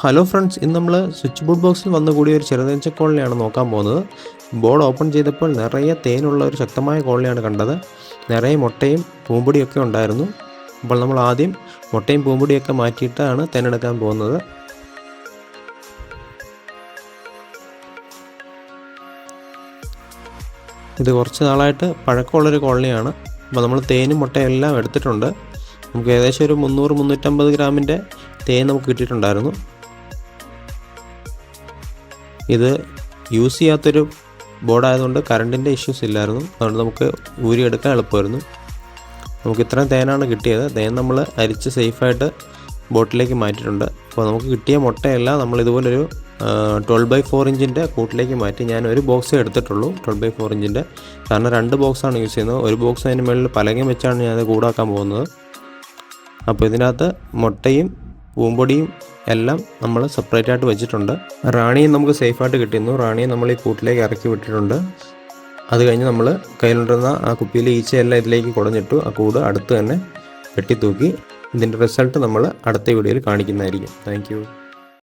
Hello friends ഇന്ന് നമ്മൾ switch board ബോക്സിൽ വന്നു കൂടിയ ഒരു ചെറുതേച്ച കോളനിയാണ് നോക്കാൻ പോകുന്നത്. ബോർഡ് ഓപ്പൺ ചെയ്തപ്പോൾ നിറയെ തേനുള്ള ഒരു ശക്തമായ കോളനിയാണ് കണ്ടത്. നിറയെ മുട്ടയും പൂമ്പൊടിയൊക്കെ ഉണ്ടായിരുന്നു. അപ്പോൾ നമ്മൾ ആദ്യം മുട്ടയും പൂമ്പൊടിയൊക്കെ മാറ്റിയിട്ടാണ് തേനെടുക്കാൻ പോകുന്നത്. ഇത് കുറച്ച് നാളായിട്ട് പഴക്കമുള്ളൊരു കോളനിയാണ്. അപ്പോൾ നമ്മൾ തേനും മുട്ടയും എല്ലാം എടുത്തിട്ടുണ്ട്. നമുക്ക് ഏകദേശം ഒരു മുന്നൂറ് മുന്നൂറ്റമ്പത് ഗ്രാമിന്റെ തേൻ നമുക്ക് കിട്ടിയിട്ടുണ്ടായിരുന്നു. ഇത് യൂസ് ചെയ്യാത്തൊരു ബോർഡായതുകൊണ്ട് കറണ്ടിന്റെ ഇഷ്യൂസ് ഇല്ലായിരുന്നു. അതുകൊണ്ട് നമുക്ക് ഊരിയെടുക്കാൻ എളുപ്പമായിരുന്നു. നമുക്ക് ഇത്രയും തേനാണ് കിട്ടിയത്. തേൻ നമ്മൾ അരിച്ച് സേഫായിട്ട് ബോട്ടിലേക്ക് മാറ്റിയിട്ടുണ്ട്. അപ്പോൾ നമുക്ക് കിട്ടിയ മുട്ടയെല്ലാം നമ്മൾ ഇതുപോലൊരു ട്വൽവ് ബൈ ഫോർ ഇഞ്ചിന്റെ കൂട്ടിലേക്ക് മാറ്റി ഞാൻ ഒരു ബോക്സ് എടുത്തിട്ടുള്ളൂ ട്വൽവ് ബൈ ഫോർ ഇഞ്ചിന്റെ. കാരണം രണ്ട് ബോക്സാണ് യൂസ് ചെയ്യുന്നത്. ഒരു ബോക്സ് അതിന് മുകളിൽ പലകയും വെച്ചാണ് ഞാനത് കൂടാക്കാൻ പോകുന്നത്. അപ്പോൾ ഇതിനകത്ത് മുട്ടയും പൂമ്പൊടിയും എല്ലാം നമ്മൾ സെപ്പറേറ്റ് ആയിട്ട് വെച്ചിട്ടുണ്ട്. റാണിയും നമുക്ക് സേഫായിട്ട് കിട്ടിയിരുന്നു. റാണിയെ നമ്മൾ ഈ കൂട്ടിലേക്ക് ഇറക്കി വിട്ടിട്ടുണ്ട്. അത് കഴിഞ്ഞ് നമ്മൾ കയ്യിലുണ്ടിരുന്ന ആ കുപ്പിയിലെ ഈച്ചയെല്ലാം ഇതിലേക്ക് കുടഞ്ഞിട്ടു ആ കൂട് അടുത്ത് തന്നെ വെട്ടി തൂക്കി ഇതിന്റെ റിസൾട്ട് നമ്മൾ അടുത്ത വീഡിയോയിൽ കാണിക്കുന്നതായിരിക്കും. താങ്ക്